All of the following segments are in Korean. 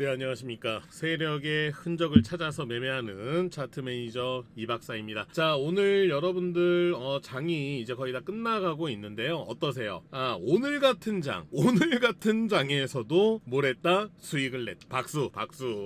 네 안녕하십니까. 세력의 흔적을 찾아서 매매하는 차트 매니저 이 박사입니다. 자 오늘 여러분들 어, 장이 이제 거의 다 끝나가고 있는데요. 어떠세요? 아 오늘 같은 장 오늘 같은 장에서도 뭘 했다? 수익을 냈 박수 박수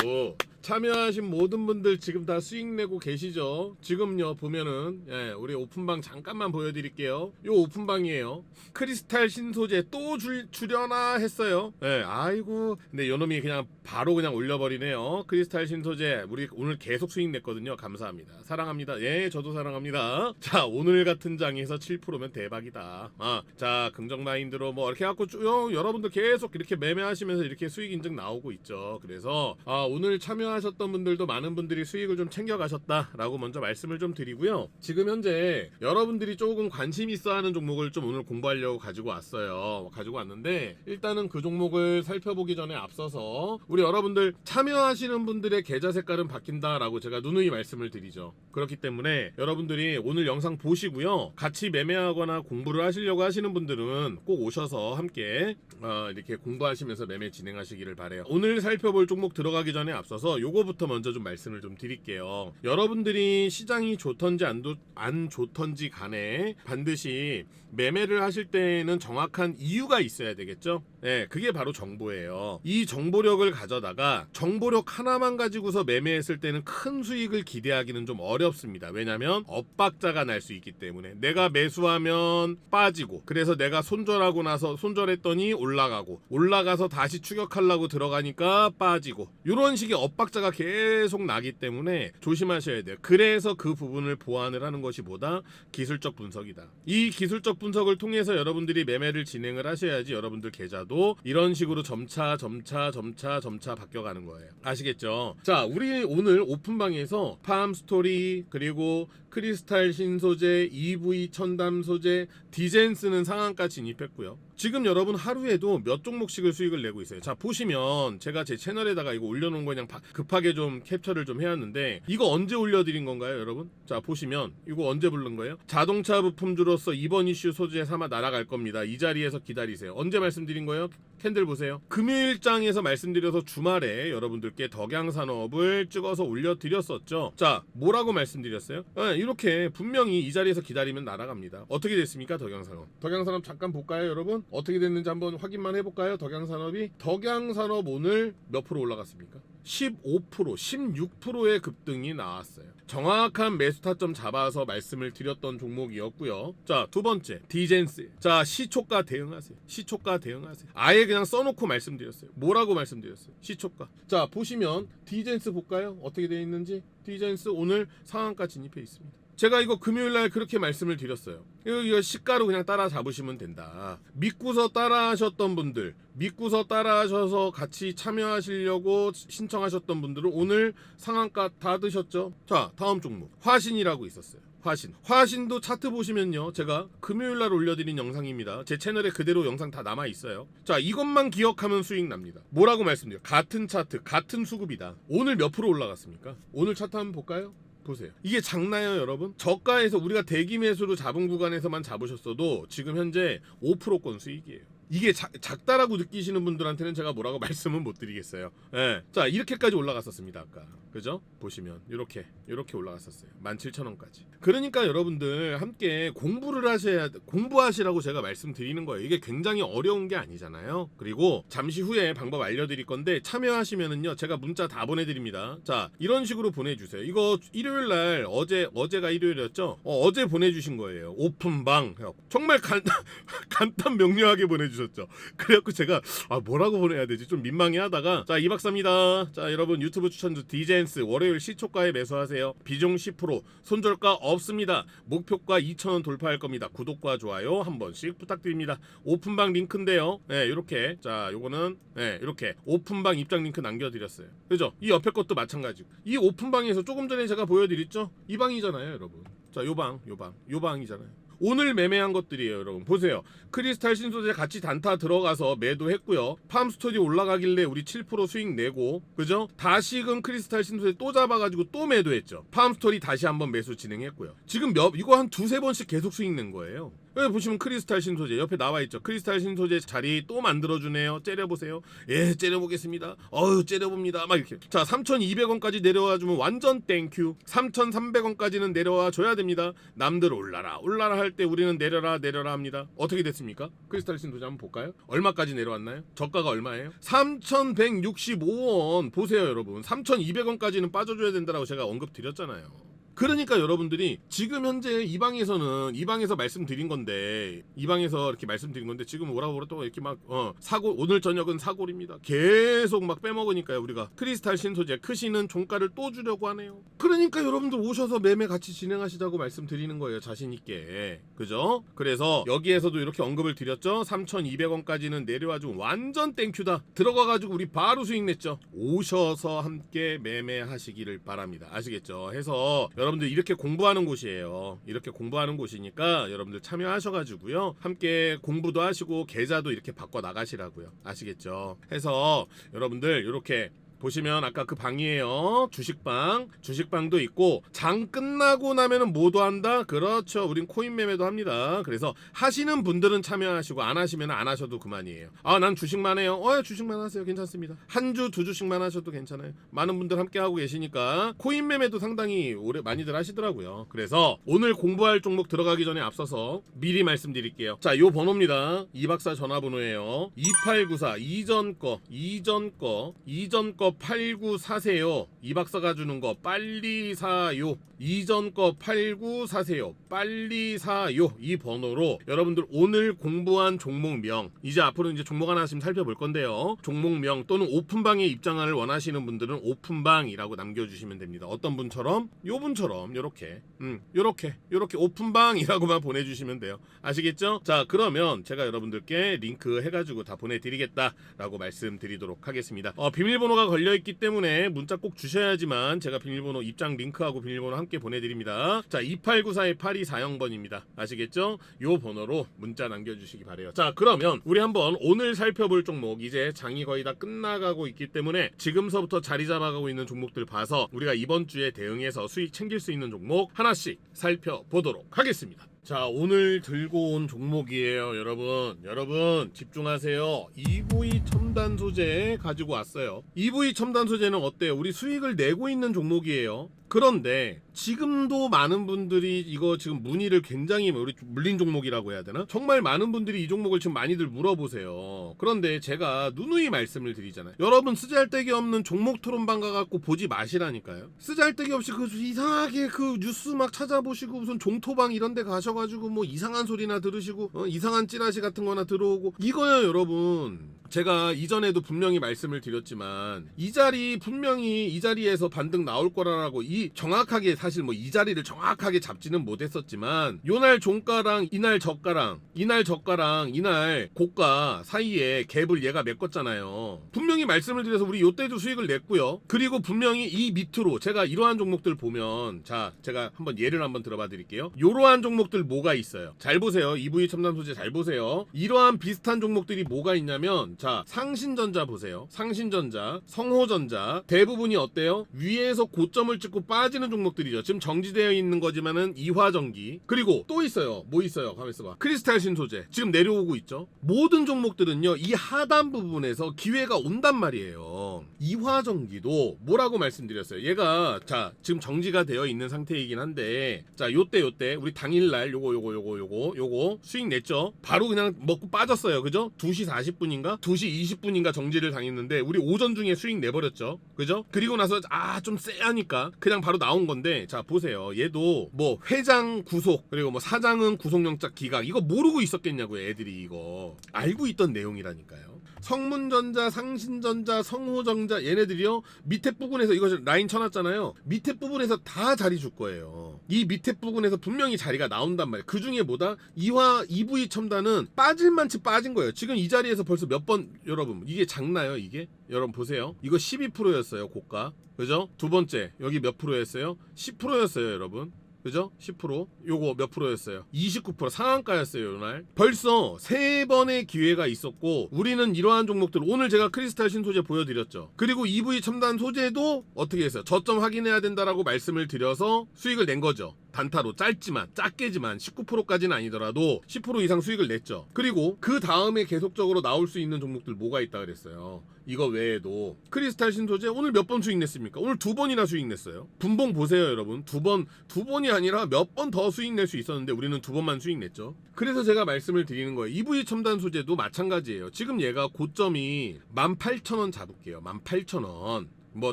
참여하신 모든 분들 지금 다 수익 내고 계시죠? 지금요 보면은. 예, 우리 오픈방 잠깐만 보여드릴게요. 요 오픈방이에요. 크리스탈 신소재 또 줄, 줄여나 했어요. 예, 아이고 근데 요놈이 그냥 바로 그냥 올려버리네요. 크리스탈 신소재 우리 오늘 계속 수익 냈거든요. 감사합니다. 사랑합니다. 예 저도 사랑합니다. 자 오늘 같은 장에서 7%면 대박이다. 아, 자 긍정 마인드로 뭐 이렇게 해갖고 쭉 여러분들 계속 이렇게 매매하시면서 이렇게 수익 인증 나오고 있죠. 그래서 아, 오늘 참여 하셨던 분들도 많은 분들이 수익을 좀 챙겨가셨다라고 먼저 말씀을 좀 드리고요. 지금 현재 여러분들이 조금 관심 있어 하는 종목을 좀 오늘 공부하려고 가지고 왔어요. 가지고 왔는데 일단은 그 종목을 살펴보기 전에 앞서서 우리 여러분들 참여하시는 분들의 계좌 색깔은 바뀐다라고 제가 누누이 말씀을 드리죠. 그렇기 때문에 여러분들이 오늘 영상 보시고요. 같이 매매하거나 공부를 하시려고 하시는 분들은 꼭 오셔서 함께 어, 이렇게 공부하시면서 매매 진행하시기를 바래요. 오늘 살펴볼 종목 들어가기 전에 앞서서 요거부터 먼저 좀 말씀을 좀 드릴게요. 여러분들이 시장이 좋던지 안, 좋, 안 좋던지 간에 반드시 매매를 하실 때는 정확한 이유가 있어야 되겠죠 네, 그게 바로 정보예요. 이 정보력을 가져다가 정보력 하나만 가지고서 매매했을 때는 큰 수익을 기대하기는 좀 어렵습니다. 왜냐면 엇박자가 날 수 있기 때문에 내가 매수하면 빠지고 그래서 내가 손절하고 나서 손절했더니 올라가고 올라가서 다시 추격하려고 들어가니까 빠지고 이런 식의 엇박자가 계속 나기 때문에 조심하셔야 돼요. 그래서 그 부분을 보완을 하는 것이 보다 기술적 분석이다. 이 기술적 분석을 통해서 여러분들이 매매를 진행을 하셔야지 여러분들 계좌도 이런 식으로 점차 점차 점차 점차 바뀌어가는 거예요. 아시겠죠? 자, 우리 오늘 오픈방에서 팜 스토리 그리고 크리스탈 신소재, EV 천담 소재, 디젠스는 상한가 진입했고요. 지금 여러분 하루에도 몇 종목씩을 수익을 내고 있어요. 자 보시면 제가 제 채널에다가 이거 올려놓은 거 그냥 바- 급하게 좀 캡처를 좀 해왔는데 이거 언제 올려드린 건가요, 여러분? 자 보시면 이거 언제 부른 거예요? 자동차 부품주로서 이번 이슈 소재 삼아 날아갈 겁니다. 이 자리에서 기다리세요. 언제 말씀드린 거예요? 캔들 보세요. 금요일장에서 말씀드려서 주말에 여러분들께 덕양산업을 찍어서 올려드렸었죠. 자 뭐라고 말씀드렸어요? 네, 이렇게 분명히 이 자리에서 기다리면 날아갑니다. 어떻게 됐습니까, 덕양산업? 덕양산업 잠깐 볼까요, 여러분? 어떻게 됐는지 한번 확인만 해볼까요, 덕양산업이? 덕양산업 오늘 몇 프로 올라갔습니까? 15%, 16%의 급등이 나왔어요. 정확한 매수 타점 잡아서 말씀을 드렸던 종목이었고요. 자, 두 번째, 디젠스. 자, 시초가 대응하세요. 시초가 대응하세요. 아예 그냥 써놓고 말씀드렸어요. 뭐라고 말씀드렸어요? 시초가. 자, 보시면 디젠스 볼까요? 어떻게 되어 있는지? 디젠스 오늘 상한가 진입해 있습니다. 제가 이거 금요일 날 그렇게 말씀을 드렸어요. 이거, 이거 시가로 그냥 따라 잡으시면 된다. 믿고서 따라 하셨던 분들, 믿고서 따라 하셔서 같이 참여하시려고 신청하셨던 분들은 오늘 상한가 다 드셨죠? 자, 다음 종목. 화신이라고 있었어요. 화신. 화신도 차트 보시면요. 제가 금요일 날 올려드린 영상입니다. 제 채널에 그대로 영상 다 남아 있어요. 자, 이것만 기억하면 수익 납니다. 뭐라고 말씀드려요? 같은 차트, 같은 수급이다. 오늘 몇 프로 올라갔습니까? 오늘 차트 한번 볼까요? 보세요. 이게 작나요, 여러분? 저가에서 우리가 대기 매수로 잡은 구간에서만 잡으셨어도 지금 현재 5%권 수익이에요. 이게 작, 작다라고 느끼시는 분들한테는 제가 뭐라고 말씀은 못 드리겠어요. 예. 자, 이렇게까지 올라갔었습니다, 아까. 그죠? 보시면 이렇게 이렇게 올라갔었어요. 17,000원까지. 그러니까 여러분들 함께 공부를 하셔야 공부하시라고 제가 말씀드리는 거예요. 이게 굉장히 어려운 게 아니잖아요. 그리고 잠시 후에 방법 알려 드릴 건데 참여하시면은요. 제가 문자 다 보내 드립니다. 자, 이런 식으로 보내 주세요. 이거 일요일 날 어제 어제가 일요일이었죠? 어, 제 보내 주신 거예요. 오픈방. 정말 간 간단 명료하게 보내 주 셨죠. 그래갖고 제가 아 뭐라고 보내야 되지? 좀 민망해 하다가 자 이박사입니다. 자 여러분 유튜브 추천주 디젠스 월요일 시초가에 매수하세요. 비중 10% 손절가 없습니다. 목표가 2,000원 돌파할 겁니다. 구독과 좋아요 한 번씩 부탁드립니다. 오픈방 링크인데요. 네 이렇게. 자 요거는 네 이렇게. 오픈방 입장 링크 남겨드렸어요. 그죠? 이 옆에 것도 마찬가지고. 이 오픈방에서 조금 전에 제가 보여드렸죠? 이 방이잖아요 여러분. 자 요 방 요 방. 요 방이잖아요 오늘 매매한 것들이에요, 여러분. 보세요. 크리스탈 신소재 같이 단타 들어가서 매도했고요. 팜 스토디 올라가길래 우리 7% 수익 내고, 그죠? 다시금 크리스탈 신소재 또 잡아가지고 또 매도했죠. 팜 스토리 다시 한번 매수 진행했고요. 지금 몇, 이거 한 두세 번씩 계속 수익 낸 거예요. 여기 보시면 크리스탈 신소재 옆에 나와 있죠. 크리스탈 신소재 자리 또 만들어주네요. 째려보세요. 예, 째려보겠습니다. 어유 째려봅니다. 막 이렇게. 자, 3,200원까지 내려와 주면 완전 땡큐. 3,300원까지는 내려와 줘야 됩니다. 남들 올라라, 올라라 할 때 우리는 내려라, 내려라 합니다. 어떻게 됐습니까? 크리스탈 신소재 한번 볼까요? 얼마까지 내려왔나요? 저가가 얼마예요? 3,165원. 보세요, 여러분. 3,200원까지는 빠져줘야 된다라고 제가 언급 드렸잖아요. 그러니까 여러분들이 지금 현재 이 방에서는 이 방에서 말씀드린 건데 이 방에서 이렇게 말씀드린 건데 지금 뭐라고 뭐라 또 이렇게 막 어, 사고 오늘 저녁은 사골입니다. 계속 막 빼먹으니까요 우리가 크리스탈 신소재 크시는 종가를 또 주려고 하네요. 그러니까 여러분들 오셔서 매매 같이 진행하시자고 말씀드리는 거예요 자신 있게 그죠? 그래서 여기에서도 이렇게 언급을 드렸죠. 3,200원까지는 내려와주면 완전 땡큐다. 들어가가지고 우리 바로 수익 냈죠. 오셔서 함께 매매하시기를 바랍니다. 아시겠죠? 해서 여러분들 이렇게 공부하는 곳이에요. 이렇게 공부하는 곳이니까 여러분들 참여하셔가지고요. 함께 공부도 하시고 계좌도 이렇게 바꿔 나가시라고요. 아시겠죠? 해서 여러분들 이렇게 보시면 아까 그 방이에요. 주식방. 주식방도 있고 장 끝나고 나면은 뭐도 한다? 그렇죠. 우린 코인 매매도 합니다. 그래서 하시는 분들은 참여하시고 안 하시면 안 하셔도 그만이에요. 아, 난 주식만 해요. 어, 주식만 하세요. 괜찮습니다. 한 주, 두 주씩만 하셔도 괜찮아요. 많은 분들 함께 하고 계시니까 코인 매매도 상당히 오래 많이들 하시더라고요. 그래서 오늘 공부할 종목 들어가기 전에 앞서서 미리 말씀드릴게요. 자, 요 번호입니다. 이 박사 전화번호예요. 2894 이전 거, 이전 거, 이전 거 89 사세요. 이 박사가 주는 거 빨리 사요. 이전 거 89 사세요. 빨리 사요. 이 번호로 여러분들 오늘 공부한 종목명 이제 앞으로 이제 종목 하나씩 살펴볼 건데요. 종목명 또는 오픈방에 입장을 원하시는 분들은 오픈방이라고 남겨주시면 됩니다. 어떤 분처럼 요 분처럼 요렇게 음 요렇게 요렇게 오픈방이라고만 보내주시면 돼요. 아시겠죠? 자 그러면 제가 여러분들께 링크 해가지고 다 보내드리겠다라고 말씀드리도록 하겠습니다. 어, 비밀번호가 걸려 있기 때문에 문자 꼭 주셔야지만 제가 비밀번호 입장 링크하고 비밀번호 함께 보내드립니다. 자 2894의 8240번입니다. 아시겠죠? 요 번호로 문자 남겨주시기 바래요. 자 그러면 우리 한번 오늘 살펴볼 종목 이제 장이 거의 다 끝나가고 있기 때문에 지금서부터 자리 잡아가고 있는 종목들 봐서 우리가 이번 주에 대응해서 수익 챙길 수 있는 종목 하나씩 살펴보도록 하겠습니다. 자 오늘 들고 온 종목이에요 여러분. 여러분 집중하세요. EV 첨단 소재 가지고 왔어요. EV 첨단 소재는 어때요? 우리 수익을 내고 있는 종목이에요 그런데 지금도 많은 분들이 이거 지금 문의를 굉장히 뭐 우리 물린 종목이라고 해야 되나? 정말 많은 분들이 이 종목을 지금 많이들 물어보세요. 그런데 제가 누누이 말씀을 드리잖아요. 여러분 쓰잘데기 없는 종목 토론방 가 갖고 보지 마시라니까요. 쓰잘데기 없이 그 이상하게 그 뉴스 막 찾아보시고 무슨 종토방 이런 데 가셔가지고 뭐 이상한 소리나 들으시고 어, 이상한 찌라시 같은 거나 들어오고 이거요 여러분. 제가 이전에도 분명히 말씀을 드렸지만 이 자리 분명히 이 자리에서 반등 나올 거라고 이 정확하게 사실 뭐 이 자리를 정확하게 잡지는 못했었지만 요날 종가랑 이날 저가랑 이날 저가랑 이날 고가 사이에 갭을 얘가 메꿨잖아요. 분명히 말씀을 드려서 우리 요때도 수익을 냈고요. 그리고 분명히 이 밑으로 제가 이러한 종목들 보면 자 제가 한번 예를 한번 들어봐 드릴게요. 요러한 종목들 뭐가 있어요? 잘 보세요. EV 첨단 소재 잘 보세요. 이러한 비슷한 종목들이 뭐가 있냐면 자 상신전자 보세요. 상신전자, 성호전자 대부분이 어때요? 위에서 고점을 찍고 빠지는 종목들이죠. 지금 정지되어 있는 거지만은 이화전기 그리고 또 있어요. 뭐 있어요? 가만 있어봐. 크리스탈 신소재 지금 내려오고 있죠. 모든 종목들은요 이 하단 부분에서 기회가 온단 말이에요. 이화전기도 뭐라고 말씀드렸어요? 얘가 자 지금 정지가 되어 있는 상태이긴 한데 자 요때 요때 우리 당일날 요거 요거 요거 요거 요거 수익 냈죠. 바로 그냥 먹고 빠졌어요. 그죠? 2시 40분인가 2시 20분인가 정지를 당했는데 우리 오전 중에 수익 내버렸죠. 그죠? 그리고 나서 아 좀 쎄하니까 그냥 바로 나온 건데 자 보세요. 얘도 뭐 회장 구속 그리고 뭐 사장은 구속영장 기각 이거 모르고 있었겠냐고요. 애들이 이거 알고 있던 내용이라니까요. 성문전자, 상신전자, 성호전자 얘네들이요 밑에 부분에서 이거 라인 쳐놨잖아요. 밑에 부분에서 다 자리 줄 거예요. 이 밑에 부분에서 분명히 자리가 나온단 말이에요. 그 중에 뭐다? 이화 EV 첨단은 빠질만치 빠진 거예요. 지금 이 자리에서 벌써 몇 번 여러분 이게 작나요 이게? 여러분 보세요. 이거 12%였어요 고가. 그죠? 두 번째 여기 몇 프로였어요? 10%였어요 여러분. 그죠? 10% 요거 몇 프로였어요? 29% 상한가였어요 이날 벌써 세 번의 기회가 있었고 우리는 이러한 종목들 오늘 제가 크리스탈 신소재 보여드렸죠 그리고 EV 첨단 소재도 어떻게 했어요? 저점 확인해야 된다라고 말씀을 드려서 수익을 낸 거죠 단타로 짧지만 작게지만 19%까지는 아니더라도 10% 이상 수익을 냈죠. 그리고 그 다음에 계속적으로 나올 수 있는 종목들 뭐가 있다 그랬어요. 이거 외에도 크리스탈 신소재 오늘 몇 번 수익 냈습니까? 오늘 두 번이나 수익 냈어요. 분봉 보세요, 여러분. 두 번, 두 번이 아니라 몇 번 더 수익 낼 수 있었는데 우리는 두 번만 수익 냈죠. 그래서 제가 말씀을 드리는 거예요. EV 첨단 소재도 마찬가지예요. 지금 얘가 고점이 18,000원 잡을게요. 18,000원. 뭐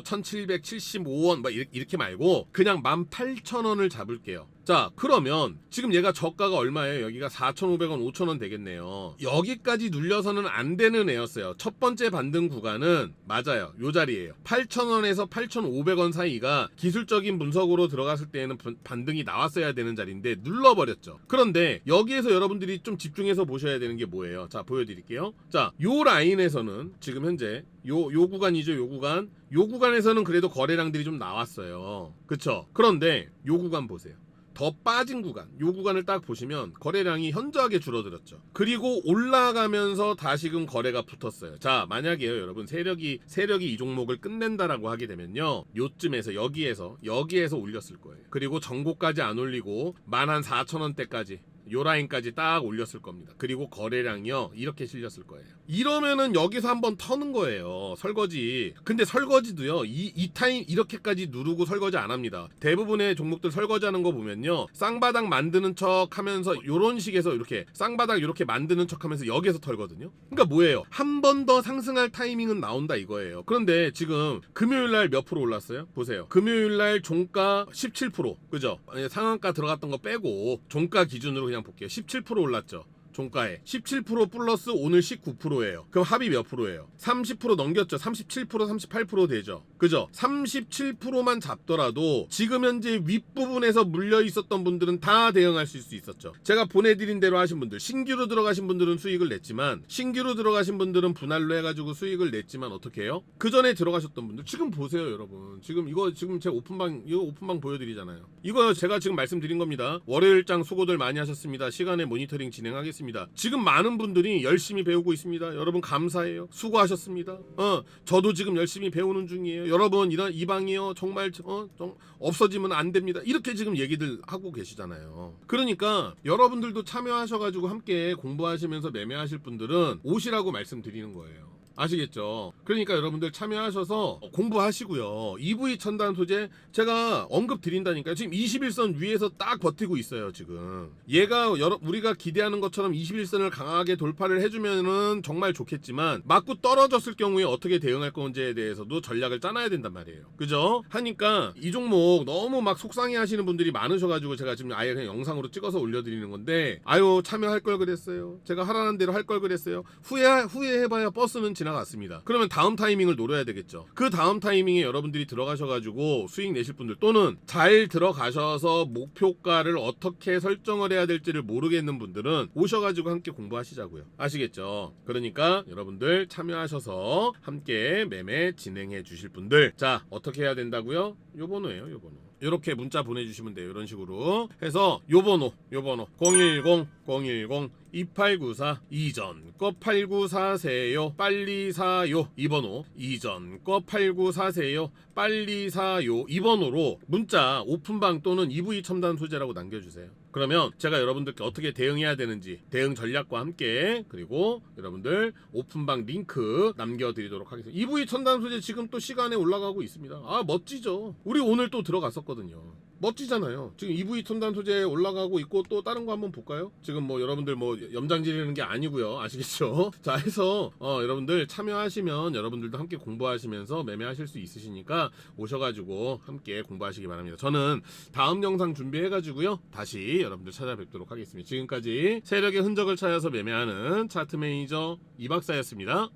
1775원 뭐 이렇게, 말고 그냥 18,000원을 잡을게요. 자 그러면 지금 얘가 저가가 얼마예요? 여기가 4,500원, 5,000원 되겠네요. 여기까지 눌려서는 안 되는 애였어요. 첫 번째 반등 구간은 맞아요. 요 자리예요. 8,000원에서 8,500원 사이가 기술적인 분석으로 들어갔을 때에는 반- 반등이 나왔어야 되는 자리인데 눌러버렸죠. 그런데 여기에서 여러분들이 좀 집중해서 보셔야 되는 게 뭐예요? 자 보여드릴게요. 자요 라인에서는 지금 현재 요, 요 구간이죠. 요 구간. 요 구간에서는 그래도 거래량들이 좀 나왔어요. 그쵸? 그런데 요 구간 보세요. 더 빠진 구간, 요 구간을 딱 보시면 거래량이 현저하게 줄어들었죠. 그리고 올라가면서 다시금 거래가 붙었어요. 자, 만약에요, 여러분 세력이 세력이 이 종목을 끝낸다라고 하게 되면요, 요쯤에서 여기에서 여기에서 올렸을 거예요. 그리고 정고까지 안 올리고 만 한 4천 원대까지 요 라인까지 딱 올렸을 겁니다. 그리고 거래량이요 이렇게 실렸을 거예요. 이러면은 여기서 한번 터는 거예요. 설거지. 근데 설거지도요 이, 이 타임 이렇게까지 누르고 설거지 안 합니다. 대부분의 종목들 설거지하는 거 보면요 쌍바닥 만드는 척 하면서 요런 식에서 이렇게 쌍바닥 이렇게 만드는 척 하면서 여기에서 털거든요. 그러니까 뭐예요? 한 번 더 상승할 타이밍은 나온다 이거예요. 그런데 지금 금요일 날 몇 프로 올랐어요? 보세요. 금요일 날 종가 17% 그죠? 상한가 들어갔던 거 빼고 종가 기준으로 그냥 볼게요. 17% 올랐죠. 종가에 17% 플러스 오늘 19%예요. 그럼 합이 몇 프로예요? 30% 넘겼죠. 37% 38% 되죠. 그죠? 37%만 잡더라도 지금 현재 윗부분에서 물려 있었던 분들은 다 대응하실 수 있었죠. 제가 보내드린 대로 하신 분들, 신규로 들어가신 분들은 수익을 냈지만 신규로 들어가신 분들은 분할로 해가지고 수익을 냈지만 어떻게 해요? 그 전에 들어가셨던 분들 지금 보세요, 여러분. 지금 이거 지금 제 오픈방 이거 오픈방 보여드리잖아요. 이거 제가 지금 말씀드린 겁니다. 월요일장 수고들 많이 하셨습니다. 시간에 모니터링 진행하겠습니다. 지금 많은 분들이 열심히 배우고 있습니다. 여러분 감사해요. 수고하셨습니다. 어, 저도 지금 열심히 배우는 중이에요. 여러분 이런 이 방이요 정말 어, 좀 없어지면 안 됩니다. 이렇게 지금 얘기들 하고 계시잖아요. 그러니까 여러분들도 참여하셔가지고 함께 공부하시면서 매매하실 분들은 오시라고 말씀드리는 거예요. 아시겠죠? 그러니까 여러분들 참여하셔서 공부하시고요. EV 첨단 소재 제가 언급 드린다니까요. 지금 21선 위에서 딱 버티고 있어요, 지금. 얘가 여러, 우리가 기대하는 것처럼 21선을 강하게 돌파를 해주면은 정말 좋겠지만 맞고 떨어졌을 경우에 어떻게 대응할 건지에 대해서도 전략을 짜놔야 된단 말이에요. 그죠? 하니까 이 종목 너무 막 속상해 하시는 분들이 많으셔가지고 제가 지금 아예 그냥 영상으로 찍어서 올려드리는 건데 아유 참여할 걸 그랬어요. 제가 하라는 대로 할 걸 그랬어요. 후회 후회해봐야 버스는 지나갔습니다. 그러면 다음 타이밍을 노려야 되겠죠. 그 다음 타이밍에 여러분들이 들어가셔가지고 수익 내실 분들 또는 잘 들어가셔서 목표가를 어떻게 설정을 해야 될지를 모르겠는 분들은 오셔가지고 함께 공부하시자고요. 아시겠죠? 그러니까 여러분들 참여하셔서 함께 매매 진행해 주실 분들 자 어떻게 해야 된다고요? 요 번호예요, 요 번호. 이렇게 문자 보내주시면 돼요. 이런 식으로 해서 요 번호, 요 번호 010 010 2894 이전 거 8944세요 빨리 사요 이 번호 이전 거 8944세요 빨리 사요 이 번호로 문자 오픈방 또는 EV 첨단 소재라고 남겨주세요. 그러면 제가 여러분들께 어떻게 대응해야 되는지 대응 전략과 함께 그리고 여러분들 오픈방 링크 남겨드리도록 하겠습니다. EV 첨단 소재 지금 또 시간에 올라가고 있습니다. 아 멋지죠. 우리 오늘 또 들어갔었거든요. 멋지잖아요. 지금 EV 첨단 소재 올라가고 있고 또 다른 거 한번 볼까요? 지금 뭐 여러분들 뭐 염장 지르는 게 아니고요. 아시겠죠? 자 해서 어, 여러분들 참여하시면 여러분들도 함께 공부하시면서 매매하실 수 있으시니까 오셔가지고 함께 공부하시기 바랍니다. 저는 다음 영상 준비해가지고요. 다시 여러분들 찾아뵙도록 하겠습니다. 지금까지 세력의 흔적을 찾아서 매매하는 차트 매니저 이 박사였습니다.